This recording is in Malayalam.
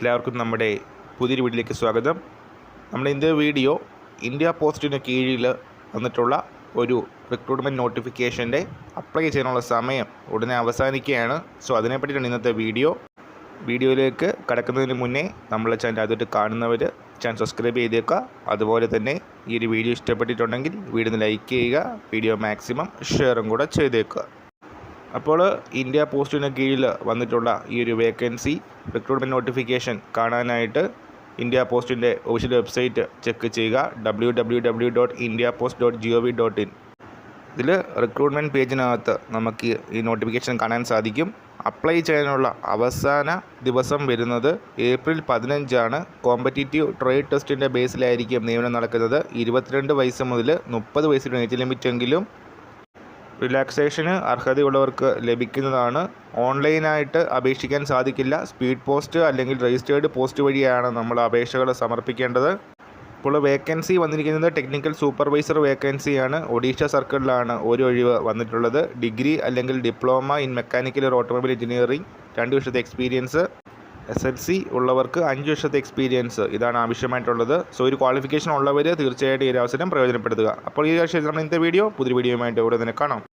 എല്ലാവർക്കും നമ്മുടെ പുതിയൊരു വീഡിയോയിലേക്ക് സ്വാഗതം. നമ്മുടെ ഇന്നത്തെ വീഡിയോ ഇന്ത്യ പോസ്റ്റിന് കീഴിൽ വന്നിട്ടുള്ള ഒരു റിക്രൂട്ട്മെന്റ് നോട്ടിഫിക്കേഷന്റെ അപ്ലൈ ചെയ്യാനുള്ള സമയം ഉടനെ അവസാനിക്കുകയാണ്. സോ അതിനെപ്പറ്റിയിട്ടാണ് ഇന്നത്തെ വീഡിയോ. വീഡിയോയിലേക്ക് കടക്കുന്നതിന് മുന്നേ നമ്മളെ ചാനൽ ആദ്യമായിട്ട് കാണുന്നവർ ചാനൽ സബ്സ്ക്രൈബ് ചെയ്തേക്കുക. അതുപോലെ തന്നെ ഈ ഒരു വീഡിയോ ഇഷ്ടപ്പെട്ടിട്ടുണ്ടെങ്കിൽ വീഡിയോ ലൈക്ക് ചെയ്യുക വീഡിയോ മാക്സിമം ഷെയറും കൂടെ ചെയ്തേക്കുക. അപ്പോൾ ഇന്ത്യ പോസ്റ്റിന് കീഴിൽ വന്നിട്ടുള്ള ഈ ഒരു വേക്കൻസി റിക്രൂട്ട്മെന്റ് നോട്ടിഫിക്കേഷൻ കാണാനായിട്ട് ഇന്ത്യ പോസ്റ്റിന്റെ ഒഫീഷ്യൽ വെബ്സൈറ്റ് ചെക്ക് ചെയ്യുക W W W dot India post dot G O V dot in ഇതിൽ റിക്രൂട്ട്മെന്റ് പേജിനകത്ത് നമുക്ക് ഈ നോട്ടിഫിക്കേഷൻ കാണാൻ സാധിക്കും. അപ്ലൈ ചെയ്യാനുള്ള അവസാന ദിവസം വരുന്നത് ഏപ്രിൽ പതിനഞ്ചാണ്. കോമ്പറ്റീറ്റീവ് ട്രേഡ് ടെസ്റ്റിന്റെ ബേസിലായിരിക്കും നിയമനം നടക്കുന്നത്. ഇരുപത്തിരണ്ട് വയസ്സ് മുതൽ മുപ്പത് വയസ്സിന് ഏജ് ലിമിറ്റെങ്കിലും റിലാക്സേഷന് അർഹതയുള്ളവർക്ക് ലഭിക്കുന്നതാണ്. ഓൺലൈനായിട്ട് അപേക്ഷിക്കാൻ സാധിക്കില്ല. സ്പീഡ് പോസ്റ്റ് അല്ലെങ്കിൽ രജിസ്റ്റേർഡ് പോസ്റ്റ് വഴിയാണ് നമ്മൾ അപേക്ഷകൾ സമർപ്പിക്കേണ്ടത്. ഇപ്പോൾ വേക്കൻസി വന്നിരിക്കുന്നത് ടെക്നിക്കൽ സൂപ്പർവൈസർ വേക്കൻസിയാണ്. ഒഡീഷ സർക്കിളിലാണ് ഒരു ഒഴിവ് വന്നിട്ടുള്ളത്. ഡിഗ്രി അല്ലെങ്കിൽ diploma in mechanical automobile engineering രണ്ട് വർഷത്തെ എക്സ്പീരിയൻസ്. എസ് എൽ സി ഉള്ളവർക്ക് അഞ്ച് വർഷത്തെ എക്സ്പീരിയൻസ് ഇതാണ് ആവശ്യമായിട്ടുള്ളത്. സോ ഒരു ക്വാളിഫിക്കേഷൻ ഉള്ളവർ തീർച്ചയായിട്ടും ഈ ഒരു അവസരം പ്രയോജനപ്പെടുത്തുക. അപ്പോൾ ഈ ആഴ്ച നമ്മൾ ഇന്നത്തെ വീഡിയോ പുതിയ വീഡിയോയുമായിട്ട് ഉടനെ തന്നെ കാണാം.